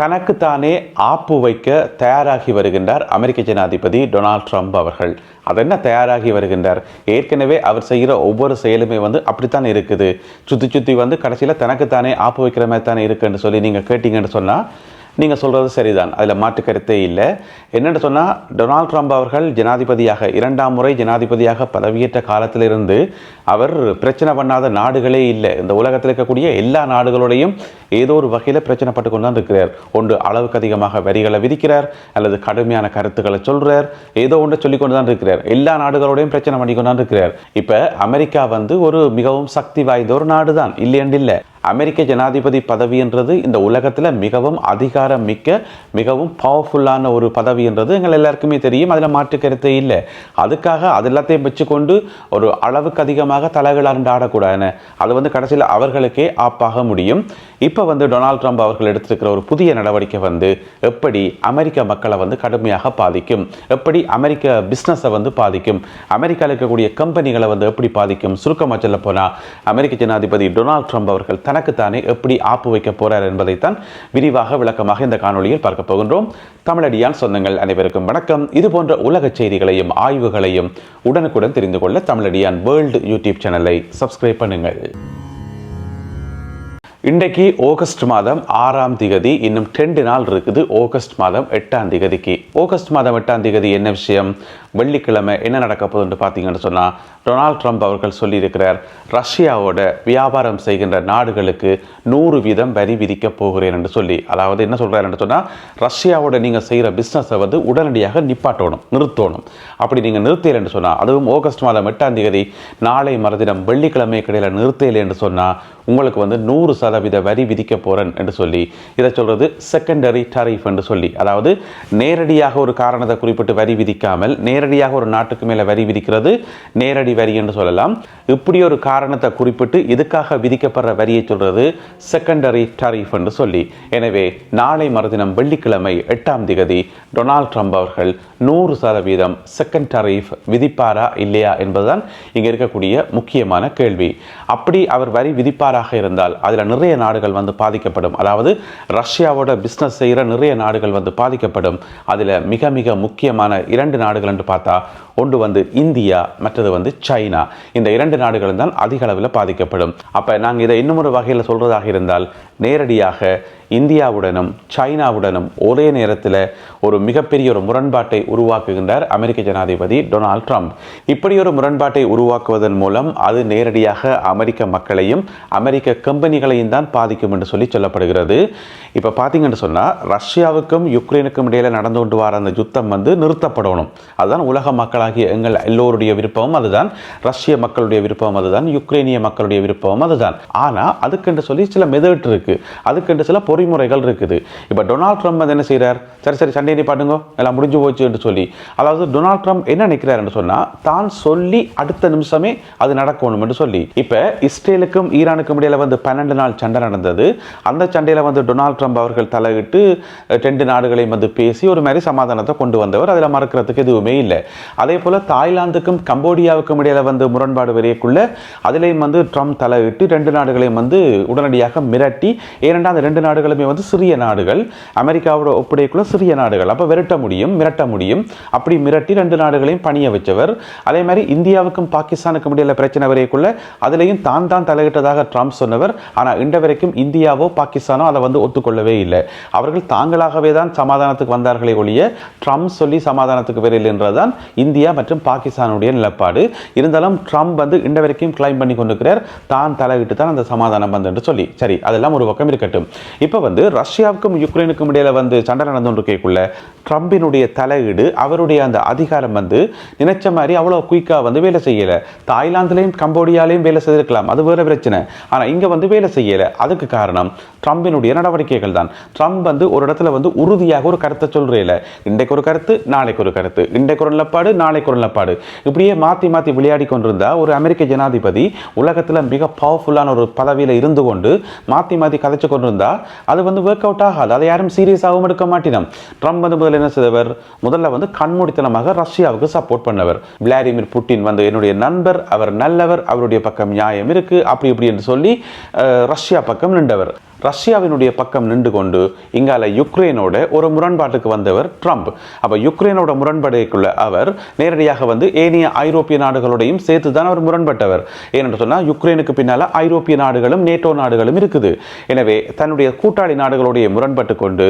தனக்குத்தானே ஆப்பு வைக்க தயாராகி வருகின்றார் அமெரிக்க ஜனாதிபதி டொனால்ட் ட்ரம்ப் அவர்கள். அதென்ன தயாராகி வருகின்றார்? ஏற்கனவே அவர் செய்கிற ஒவ்வொரு செயலுமே வந்து அப்படித்தான் இருக்குது. சுற்றி சுற்றி வந்து கடைசியில் தனக்குத்தானே ஆப்பு வைக்கிற மாதிரி தானே இருக்குன்னு சொல்லி நீங்கள் கேட்டீங்கன்னு சொன்னால் நீங்கள் சொல்கிறது சரிதான். அதில் மாற்று கருத்தே இல்லை. என்னென்னு சொன்னால் டொனால்ட் ட்ரம்ப் அவர்கள் ஜனாதிபதியாக இரண்டாம் முறை ஜனாதிபதியாக பதவியேற்ற காலத்திலிருந்து அவர் பிரச்சனை பண்ணாத நாடுகளே இல்லை. இந்த உலகத்தில் இருக்கக்கூடிய எல்லா நாடுகளோடையும் ஏதோ ஒரு வகையில் பிரச்சனை பட்டு கொண்டு தான் இருக்கிறார். ஒன்று அளவுக்கு அதிகமாக வரிகளை விதிக்கிறார் அல்லது கடுமையான கருத்துக்களை சொல்கிறார் ஏதோ ஒன்று சொல்லி கொண்டு தான் இருக்கிறார். எல்லா நாடுகளோடையும் பிரச்சனை பண்ணி கொண்டு தான் இருக்கிறார். இப்போ அமெரிக்கா வந்து ஒரு மிகவும் சக்தி வாய்ந்த ஒரு நாடு தான் இல்லையண்டு இல்லை அமெரிக்க ஜனாதிபதி பதவின்றது இந்த உலகத்தில் மிகவும் அதிகாரம் மிக்க மிகவும் பவர்ஃபுல்லான ஒரு பதவி என்றது எங்கள் எல்லாருக்குமே தெரியும். அதில் மாற்று கருத்தே இல்லை. அதுக்காக அது எல்லாத்தையும் வச்சுக்கொண்டு ஒரு அளவுக்கு அதிகமாக தலைகளாண்டு ஆடக்கூடாது. அது வந்து கடைசியில் அவர்களுக்கே ஆப்பாக முடியும். இப்போ வந்து டொனால்ட் ட்ரம்ப் அவர்கள் எடுத்திருக்கிற ஒரு புதிய நடவடிக்கை வந்து எப்படி அமெரிக்க மக்களை வந்து கடுமையாக பாதிக்கும்? எப்படி அமெரிக்க பிஸ்னஸை வந்து பாதிக்கும்? அமெரிக்காவில் இருக்கக்கூடிய கம்பெனிகளை வந்து எப்படி பாதிக்கும்? சுருக்கமாக சொல்ல போனால் அமெரிக்க ஜனாதிபதி டொனால்ட் ட்ரம்ப் அவர்கள் தனக்குத்தானே எப்படி ஆப்பு வைக்க போறார் என்பதைத்தான் விரிவாக விளக்கமாக இந்த காணொளியில் பார்க்க போகின்றோம். தமிழடியான் சொந்தங்கள் அனைவருக்கும் வணக்கம். இது போன்ற உலக செய்திகளையும் ஆய்வுகளையும் உடனுக்குடன் தெரிந்து கொள்ள தமிழடியான் வேர்ல்டு யூடியூப் சேனலை சப்ஸ்கிரைப் பண்ணுங்கள். இன்றைக்கு ஆகஸ்ட் மாதம் ஆறாம் திகதி இன்னும் ரெண்டு நாள் இருக்குது ஆகஸ்ட் மாதம் எட்டாம் திகதிக்கு. ஆகஸ்ட் மாதம் எட்டாம் திகதி என்ன விஷயம்? வெள்ளிக்கிழமை என்ன நடக்க போகுதுன்னு பார்த்தீங்கன்னு சொன்னால் டொனால்ட் ட்ரம்ப் அவர்கள் சொல்லியிருக்கிறார் ரஷ்யாவோட வியாபாரம் செய்கின்ற நாடுகளுக்கு நூறு வீதம் வரி விதிக்க போகிறேன் என்று சொல்லி. அதாவது என்ன சொல்கிறாருன்னு சொன்னால் ரஷ்யாவோட நீங்கள் செய்கிற பிஸ்னஸை வந்து உடனடியாக நிப்பாட்டணும் நிறுத்தணும். அப்படி நீங்கள் நிறுத்தலை என்று சொன்னால் அதுவும் ஆகஸ்ட் மாதம் எட்டாம் தேதி நாளை மறுதினம் வெள்ளிக்கிழமை கடையில் நிறுத்தலை என்று சொன்னால் உங்களுக்கு வந்து நூறு சதவீத வரி விதிக்க போகிறேன் என்று சொல்லி இதை சொல்கிறது செகண்டரி டரிஃப் என்று சொல்லி. அதாவது நேரடியாக ஒரு காரணத்தை குறிப்பிட்டு வரி விதிக்காமல் நேரடியாக ஒரு நாட்டுக்கு மேலே வரி விதிக்கிறது நேரடி வரி என்று சொல்லலாம். இப்படி ஒரு காரணத்தை குறிப்பிட்டு இதுக்காக விதிக்கப்படுற வரியை சொல்கிறது செகண்டரி டரிஃப் என்று சொல்லி. எனவே நாளை மறுதினம் வெள்ளிக்கிழமை எட்டாம் திகதி டொனால்ட் ட்ரம்ப் அவர்கள் நூறு சதவீதம் செகண்ட் டரிஃப் விதிப்பாரா இல்லையா என்பதுதான் இங்கே இருக்கக்கூடிய முக்கியமான கேள்வி. அப்படி அவர் வரி விதிப்பாராக இருந்தால் அதில் நிறைய நாடுகள் வந்து பாதிக்கப்படும். அதாவது ரஷ்யாவோட பிஸ்னஸ் செய்கிற நிறைய நாடுகள் வந்து பாதிக்கப்படும். அதில் மிக மிக முக்கியமான இரண்டு நாடுகள் என்று பார்த்தா ஒன்று வந்து இந்தியா மற்றது வந்து சைனா. இந்த இரண்டு நாடுகளும் தான் அதிக அளவில் பாதிக்கப்படும். அப்போ நாங்கள் இதை இன்னும் ஒரு வகையில் சொல்கிறதாக இருந்தால் நேரடியாக இந்தியாவுடனும் சைனாவுடனும் ஒரே நேரத்தில் ஒரு மிகப்பெரிய ஒரு முரண்பாட்டை உருவாக்குகின்றார் அமெரிக்க ஜனாதிபதி டொனால்ட் ட்ரம்ப். இப்படி ஒரு முரண்பாட்டை உருவாக்குவதன் மூலம் அது நேரடியாக அமெரிக்க மக்களையும் அமெரிக்க கம்பெனிகளையும் தான் பாதிக்கும் என்று சொல்லி சொல்லப்படுகிறது. இப்போ பார்த்தீங்கன்னு சொன்னால் ரஷ்யாவுக்கும் யுக்ரைனுக்கும் இடையில் நடந்து கொண்டு வர அந்த யுத்தம் வந்து நிறுத்தப்படணும். அதுதான் உலக மக்களாகிய எங்கள் எல்லோருடைய விருப்பமும் அதுதான். ரஷ்ய மக்களுடைய விருப்பம் அதுதான். யுக்ரைனிய மக்களுடைய விருப்பம் அதுதான். ஆனால் அதுக்கென்று சொல்லி சில மெதட் இருக்குது அதுக்கென்று சில பொறிமுறைகள் இருக்குது. இப்போ டொனால்ட் ட்ரம்ப் வந்து என்ன செய்கிறார் சரி சரி சண்டை நிப்பாட்டுங்க எல்லாம் முடிஞ்சு போச்சு என்று சொல்லி. அதாவது டொனால்ட் ட்ரம்ப் என்ன நினைக்கிறார் என்று சொன்னால் தான் சொல்லி அடுத்த நிமிஷமே அது நடக்கணும் என்று சொல்லி. இப்போ இஸ்ரேலுக்கும் ஈரானுக்கும் இடையில வந்து பன்னெண்டு நாள் சண்டை நடந்தது. அந்த சண்டையில் வந்து டொனால்ட் ட்ரம்ப் அவர்கள் தலையிட்டு ரெண்டு நாடுகளையும் வந்து பேசி ஒரு மாதிரி சமாதானத்தை கொண்டு வந்தவர். அதில் மறக்கிறதுக்கு எதுவுமே இல்லை. அதே போல் தாய்லாந்துக்கும் கம்போடியாவுக்கும் இடையில வந்து முரண்பாடு வரையக்குள்ள அதிலையும் வந்து ட்ரம்ப் தலையிட்டு ரெண்டு நாடுகளையும் வந்து உடனடியாக மிரட்டி ஏனென்றால் அந்த ரெண்டு நாடுகளுமே வந்து சிறிய நாடுகள். அமெரிக்காவோட ஒப்படைக்குள்ள சிறிய நாடுகள். அப்போ விரட்ட முடியும் மிரட்ட முடியும். அப்படி மிரட்டி ரெண்டு நாடுகளையும் பணிய வச்சவர். அதே மாதிரி இந்தியாவுக்கும் பாகிஸ்தானுக்கும் இடையில பிரச்சனை வரையக்குள்ள அதுலேயும் தான் தான் தலையிட்டதாக ட்ரம்ப் சொன்னவர். ஆனால் இன்ற வரைக்கும் இந்தியாவோ பாகிஸ்தானோ அதை வந்து ஒத்துக்கொள்ளவே இல்லை. அவர்கள் தாங்களாகவே தான் சமாதானத்துக்கு வந்தார்களே ஒழிய ட்ரம்ப் சொல்லி சமாதானத்துக்கு வரவில்லை என்றுதான் இந்தியா மற்றும் பாகிஸ்தானுடைய நிலப்பாடு. இருந்தாலும் ட்ரம்ப் வந்து இன்ற வரைக்கும் கிளைம் பண்ணி கொண்டிருக்கிறார். தான் தலையிட்டு தான் அந்த சமாதானம் வந்து என்று சொல்லி. சரி அதெல்லாம் ஒரு பக்கம் இருக்கட்டும். இப்போ வந்து ரஷ்யாவுக்கும் யுக்ரைனுக்கும் இடையில வந்து சண்டை நடந்து கொண்டிருக்கக்குள்ள ட்ரம்பினுடைய தலையீடு அவருடைய அந்த அதிகாரம் வந்து நினைச்ச மாதிரி அவ்வளோ குயிக்காக வந்து வேலை செய்யலை. தாய்லாந்துலேயும் கம்போடியாலையும் வேலை செய்திருக்கலாம். அது வேறு பிரச்சனை. ஆனால் இங்கே வந்து வேலை செய்யலை. அதுக்கு காரணம் ட்ரம்பினுடைய நடவடிக்கைகள் தான். ட்ரம்ப் வந்து ஒரு இடத்துல வந்து உறுதியாக ஒரு கருத்தை சொல்கிறேல இன்றைக்கு ஒரு கருத்து நாளைக்கு ஒரு கருத்து. இன்றைக்கு ஒரு நிலப்பாடு நாளைக்கு ஒரு நிலப்பாடு. இப்படியே மாற்றி மாற்றி விளையாடி கொண்டிருந்தா ஒரு அமெரிக்க ஜனாதிபதி உலகத்தில் மிக பவர்ஃபுல்லான ஒரு பதவியில் இருந்து கொண்டு மாற்றி மாற்றி கதைச்சு கொண்டிருந்தா அது வந்து ஒர்க் அவுட் ஆகாது. அதை யாரும் சீரியஸாகவும் எடுக்க மாட்டினோம். ட்ரம்ப் வந்து முதல்ல என்ன செய்தவர்? முதல்ல வந்து கண்மூடித்தனமாக ரஷ்யாவுக்கு சப்போர்ட் பண்ணவர். விளாடிமிர் புட்டின் வந்து என்னுடைய நண்பர் அவர் நல்லவர் அவருடைய பக்கம் நியாயம் இருக்கு அப்படி இப்படி என்று சொல்லி ரஷ்யா ரஷ்யா பக்கம் நின்றவர். ரஷ்யாவினுடைய பக்கம் நின்று கொண்டு இங்கால யுக்ரைனோட ஒரு முரண்பாட்டுக்கு வந்தவர் ட்ரம்ப். அப்போ யுக்ரைனோட முரண்பாடுக்குள்ள அவர் நேரடியாக வந்து ஏனைய ஐரோப்பிய நாடுகளோடையும் சேர்த்து தான் அவர் முரண்பட்டவர். ஏனென்று சொன்னால் யுக்ரைனுக்கு பின்னால் ஐரோப்பிய நாடுகளும் நேட்டோ நாடுகளும் இருக்குது. எனவே தன்னுடைய கூட்டாளி நாடுகளுடைய முரண்பட்டு கொண்டு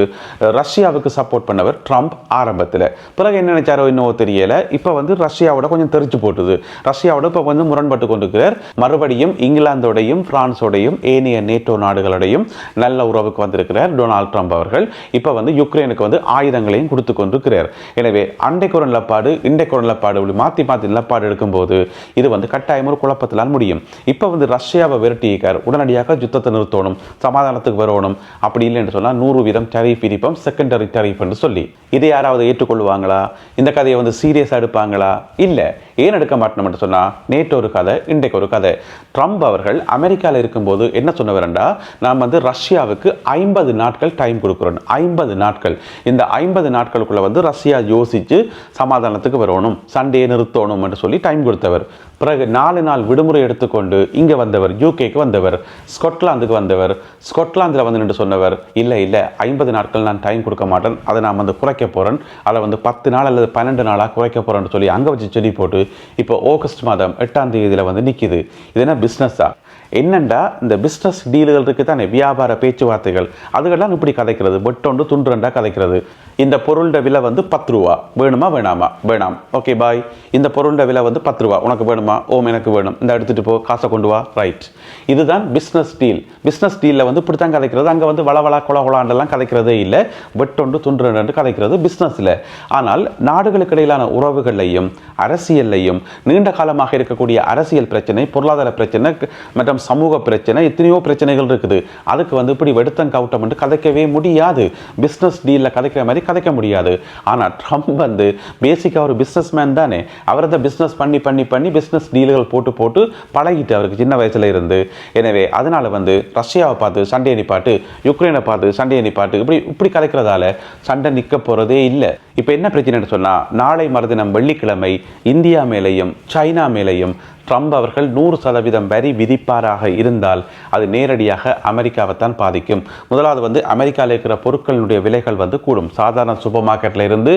ரஷ்யாவுக்கு சப்போர்ட் பண்ணவர் ட்ரம்ப் ஆரம்பத்தில். பிறகு என்ன நினைச்சாரோ இன்னும் தெரியல. இப்போ வந்து ரஷ்யாவோட கொஞ்சம் தெரிச்சு போட்டுது. ரஷ்யாவோட இப்போ வந்து முரண்பட்டு கொண்டிருக்கிறார். மறுபடியும் இங்கிலாந்தோடையும் பிரான்ஸோடையும் ஏனைய நேட்டோ நாடுகளோடையும் நல்ல உறவுக்கு வந்திருக்கிறார் டொனால்ட் ட்ரம்ப் அவர்கள். இப்போ வந்து யுக்ரைனுக்கு வந்து ஆயுதங்களையும் கொடுத்து கொண்டிருக்கிறார். எனவே அண்டை ஒரு நிலப்பாடு இன்றைக்கு ஒரு நிலப்பாடு இப்படி மாற்றி மாற்றி நிலப்பாடு எடுக்கும்போது இது வந்து கட்டாயம் ஒரு குழப்பத்திலால் முடியும். இப்போ வந்து ரஷ்யாவை விரட்டியிருக்கார். உடனடியாக யுத்தத்தை நிறுத்தணும் சமாதானத்துக்கு வரணும். அப்படி இல்லை என்று சொன்னால் நூறு வீதம் டரிஃப் விதிப்போம் செகண்டரி டரிஃப் என்று சொல்லி. இதை யாராவது ஏற்றுக்கொள்வாங்களா? இந்த கதையை வந்து சீரியஸாக எடுப்பாங்களா? இல்லை. ஏன் எடுக்க மாட்டோம் என்று சொன்னால் நேற்று ஒரு கதை இன்றைக்கு ஒரு கதை. ட்ரம்ப் அவர்கள் அமெரிக்காவில் இருக்கும்போது என்ன சொன்னவரண்டா நாம் வந்து ரஷ்யாவுக்கு ஐம்பது நாட்கள் டைம் கொடுக்குறோம். ஐம்பது நாட்கள். இந்த ஐம்பது நாட்களுக்குள்ள வந்து ரஷ்யா யோசித்து சமாதானத்துக்கு வரணும். சண்டையை நிறுத்தணும் என்று சொல்லி டைம் கொடுத்தவர். பிறகு நாலு நாள் விடுமுறை எடுத்துக்கொண்டு இங்கே வந்தவர் யூகேக்கு வந்தவர் ஸ்கொட்லாந்துக்கு வந்தவர் ஸ்கொட்லாந்தில் வந்து நின்று சொன்னவர் இல்லை இல்லை ஐம்பது நாட்கள் நான் டைம் கொடுக்க மாட்டேன். அதை நான் வந்து குறைக்க போகிறேன் அதை வந்து பத்து நாள் அல்லது பன்னெண்டு நாளாக குறைக்க போகிறேன்னு சொல்லி அங்கே வச்சு செடி போட்டு இப்போ ஆகஸ்ட் மாதம் எட்டாம் தேதியில் வந்து நிற்கிது இது என்ன பிஸ்னஸா என்னண்டா இந்த பிஸ்னஸ் டீலுகள் இருக்கு தானே வியாபார பேச்சுவார்த்தைகள். அதுகள்லாம் இப்படி கதைக்கிறது. வெட்டொண்டு துண்டுண்டா கதைக்கிறது. இந்த பொருளோட விலை வந்து பத்து ரூபா. வேணுமா? வேணாமா? வேணாம். ஓகே பாய் இந்த பொருளோட விலை வந்து பத்து ரூபா. உனக்கு வேணுமா? ஓம் எனக்கு வேணும். இந்த எடுத்துகிட்டு போ. காசை கொண்டு வா. ரைட் இதுதான் பிஸ்னஸ் டீல் பிஸ்னஸ் டீலில் வந்து இப்படி தான் கதைக்கிறது. அங்கே வந்து வளவளா குல குலாண்டெல்லாம் கதைக்கிறதே இல்லை. வெட்டொண்டு துண்டுண்டு கதைக்கிறது பிஸ்னஸில் ஆனால் நாடுகளுக்கு இடையிலான உறவுகளையும் அரசியல்லையும் நீண்ட காலமாக இருக்கக்கூடிய அரசியல் பிரச்சனை பொருளாதார பிரச்சனை மற்றும் சமூக பிரச்சனை எத்தனையோ பிரச்சனைகள் இருக்குது. அதுக்கு வந்து இப்படி வெடுத்தம் கவுட்டம் கதைக்கவே முடியாது. பிஸ்னஸ் டீலில் கதைக்கிற மாதிரி கதைக்க முடியாது. ஆனால் ட்ரம்ப் வந்து பேசிக்காக ஒரு பிஸ்னஸ் மேன் தானே. அவர் தான் பிஸ்னஸ் பண்ணி பண்ணி பண்ணி பிஸ்னஸ் டீல்கள் போட்டு போட்டு பழகிட்டு அவருக்கு சின்ன வயசில் இருந்து. எனவே அதனால் வந்து ரஷ்யாவை பார்த்து சண்டை நிப்பாட்டு யுக்ரைனை பார்த்து சண்டை நிப்பாட்டு இப்படி இப்படி கலைக்கிறதால சண்டை நிற்க போகிறதே இல்லை. இப்போ என்ன பிரச்சனைன்னு சொன்னால் நாளை மறுதினம் வெள்ளிக்கிழமை இந்தியா மேலேயும் சைனா மேலேயும் ட்ரம்ப் அவர்கள் நூறு சதவீதம் வரி விதிப்பாராக இருந்தால் அது நேரடியாக அமெரிக்காவைத்தான் பாதிக்கும். முதலாவது வந்து அமெரிக்காவில் இருக்கிற பொருட்களினுடைய விலைகள் வந்து கூடும். சாதாரண சூப்பர் மார்க்கெட்டில் இருந்து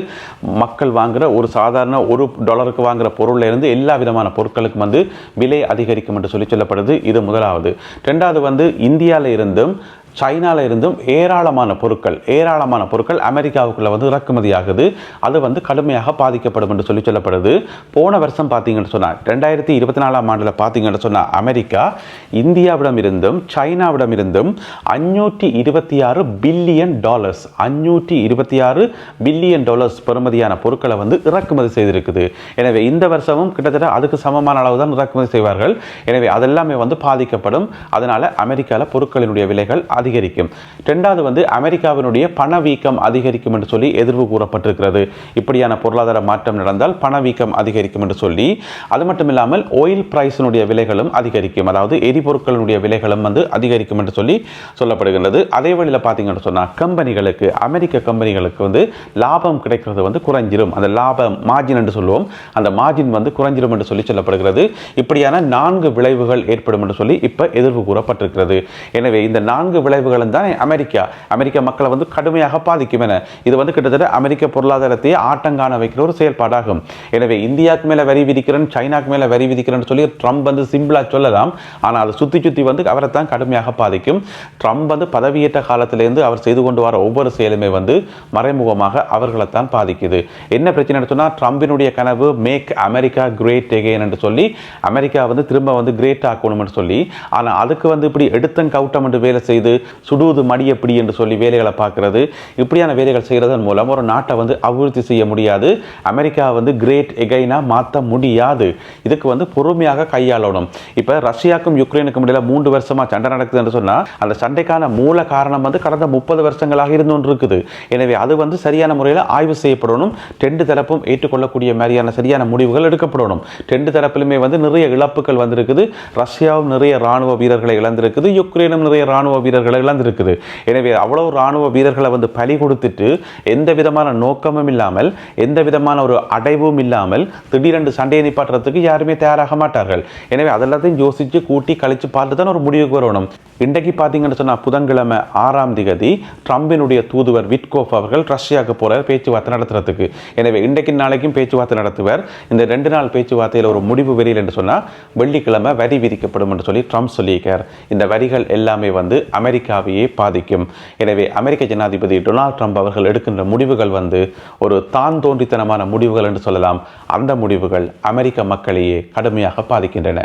மக்கள் வாங்குகிற ஒரு சாதாரண ஒரு டாலருக்கு வாங்குகிற பொருளில் இருந்து எல்லா விதமான பொருட்களுக்கும் வந்து விலை அதிகரிக்கும் என்று சொல்லி சொல்லப்படுது. இது முதலாவது. ரெண்டாவது வந்து இந்தியாவில் இருந்தும் சைனாவில் இருந்தும் ஏராளமான பொருட்கள் ஏராளமான பொருட்கள் அமெரிக்காவுக்குள்ள வந்து இறக்குமதி ஆகுது அது வந்து கடுமையாக பாதிக்கப்படும் என்று சொல்லி சொல்லப்படுது. போன வருஷம் பார்த்தீங்கன்னு சொன்னால் ரெண்டாயிரத்தி இருபத்தி நாலாம் ஆண்டில் பார்த்தீங்கன்னு சொன்னால் அமெரிக்கா இந்தியாவிடம் இருந்தும் சைனாவிடம் இருந்தும் அஞ்சூற்றி இருபத்தி ஆறு பில்லியன் டாலர்ஸ் அஞ்சூற்றி இருபத்தி ஆறு பில்லியன் டாலர்ஸ் பெறுமதியான பொருட்களை வந்து இறக்குமதி செய்திருக்குது. எனவே இந்த வருஷமும் கிட்டத்தட்ட அதுக்கு சமமான அளவு தான் இறக்குமதி செய்வார்கள். எனவே அதெல்லாமே வந்து பாதிக்கப்படும். அதனால் அமெரிக்காவில் பொருட்களினுடைய விலைகள் அதிகரிக்கும். ரெண்டாவது வந்து அமெரிக்காவினுடைய பணவீக்கம் அதிகரிக்கும் என்று சொல்லி எதிர்வு கூறப்பட்டிருக்கிறது. இப்படியான பொருளாதார மாற்றம் நடந்தால் பணவீக்கம் அதிகரிக்கும் என்று சொல்லி அது மட்டும் இல்லாமல் ஆயில் பிரைஸினுடைய விலைகளும் அதிகரிக்கும். அதாவது எரிபொருட்களினுடைய விலைகளும் வந்து அதிகரிக்கும் என்று சொல்லி சொல்லப்படுகின்றது. அதே வழியில் பார்த்தீங்கன்னு சொன்னால் கம்பெனிகளுக்கு அமெரிக்க கம்பெனிகளுக்கு வந்து லாபம் கிடைக்கிறது வந்து குறைஞ்சிரும். அந்த லாபம் மார்ஜின் என்று சொல்லுவோம். அந்த மார்ஜின் வந்து குறைஞ்சிரும் என்று சொல்லி சொல்லப்படுகிறது. இப்படியான நான்கு விளைவுகள் ஏற்படும் என்று சொல்லி இப்போ எதிர்வு கூறப்பட்டிருக்கிறது. எனவே இந்த நான்கு விளைவுகளும் தான் அமெரிக்கா. அமெரிக்க மக்களை வந்து கடுமையாக பாதிக்கும் என. இது வந்து கிட்டத்தட்ட அமெரிக்க பொருளாதாரத்தையே ஆட்டங்காண வைக்கிற ஒரு செயல்பாடாகும். எனவே இந்தியாவுக்கு மேலே வரி விதிக்கிறேன் சைனாக்கு மேலே வரி விதிக்கிறேன்னு சொல்லி ட்ரம்ப் வந்து சிம்பிளாக சொல்லலாம். ஆனால் அதை சுற்றி சுற்றி வந்து அவரை தான் கடுமையாக பாதிக்கும். ட்ரம்ப் வந்து பதவியேற்ற காலத்திலேருந்து அவர் செய்து கொண்டு வர ஒவ்வொரு செயலுமே வந்து மறைமுகமாக அவர்களை தான் பாதிக்குது. என்ன பிரச்சனை சொன்னால் ட்ரம்பினுடைய கனவு மேக் அமெரிக்கா கிரேட் எகெயின் என்று சொல்லி அமெரிக்கா வந்து திரும்ப வந்து கிரேட் ஆக்கணும்னு சொல்லி ஆனால் அதுக்கு வந்து இப்படி எடுத்தன் கவுட்டம் என்று வேலை செய்து சுடுவது மடி எப்படி என்று சொல்லி வேலைகளை பார்க்கறது. இப்படியான வேலைகள் செய்கிறதன் மூலம் ஒரு நாட்டை வந்து அபிவிருத்தி செய்ய முடியாது. அமெரிக்கா வந்து கிரேட் எகைனாக மாற்ற முடியாது. இதுக்கு வந்து பொறுமையாக கையாளணும். இப்போ ரஷ்யாவுக்கும் யுக்ரைனுக்கும் இடையில மூன்று வருஷமாக சண்டை நடக்குது என்று சொன்னால் அந்த சண்டைக்கான மூல காரணம் வந்து கடந்த முப்பது வருஷங்களாக இருந்து கொண்டு இருக்குது எனவே அது வந்து சரியான முறையில் ஆய்வு செய்யப்படணும். ரெண்டு தரப்பும் ஏற்றுக்கொள்ளக்கூடிய மாதிரியான சரியான முடிவுகள் எடுக்கப்படணும். ரெண்டு தரப்பிலுமே வந்து நிறைய இழப்புகள் வந்திருக்குது. ரஷ்யாவும் நிறைய ராணுவ வீரர்களை இழந்திருக்குது. யுக்ரைனும் நிறைய ராணுவ வீரர்களை வீரர்களை இழந்திருக்குது எனவே அவ்வளவு ராணுவ வீரர்களை வந்து பலி கொடுத்துட்டு எந்த விதமான நோக்கமும் இல்லாமல் எந்த விதமான ஒரு அடைவும் இல்லாமல் திடீரென்று சண்டையை நிப்பாட்டுறதுக்கு யாருமே தயாராக மாட்டார்கள். எனவே அதெல்லாத்தையும் யோசிச்சு கூட்டி கழிச்சு பார்த்து தான் ஒரு முடிவுக்கு வரணும். இன்றைக்கு பார்த்தீங்கன்னு சொன்னா புதன்கிழமை ஆறாம் திகதி ட்ரம்பினுடைய தூதுவர் விட்கோஃப் அவர்கள் ரஷ்யாவுக்கு போகிற பேச்சுவார்த்தை நடத்துறதுக்கு. எனவே இன்றைக்கு நாளைக்கும் பேச்சுவார்த்தை நடத்துவார். இந்த ரெண்டு நாள் பேச்சுவார்த்தையில் ஒரு முடிவு வெளியில் என்று சொன்னால் வெள்ளிக்கிழமை வரி விதிக்கப்படும் என்று சொல்லி ட்ரம்ப் சொல்லியிருக்கார். இந்த வரிகள் எல்லாமே வந்து அமெரிக்க அமெரிக்காவையே பாதிக்கும். எனவே அமெரிக்க ஜனாதிபதி டொனால்ட் ட்ரம்ப் அவர்கள் எடுக்கின்ற முடிவுகள் வந்து ஒரு தான் தோன்றித்தனமான முடிவுகள் என்று சொல்லலாம். அந்த முடிவுகள் அமெரிக்க மக்களையே கடுமையாக பாதிக்கின்றன.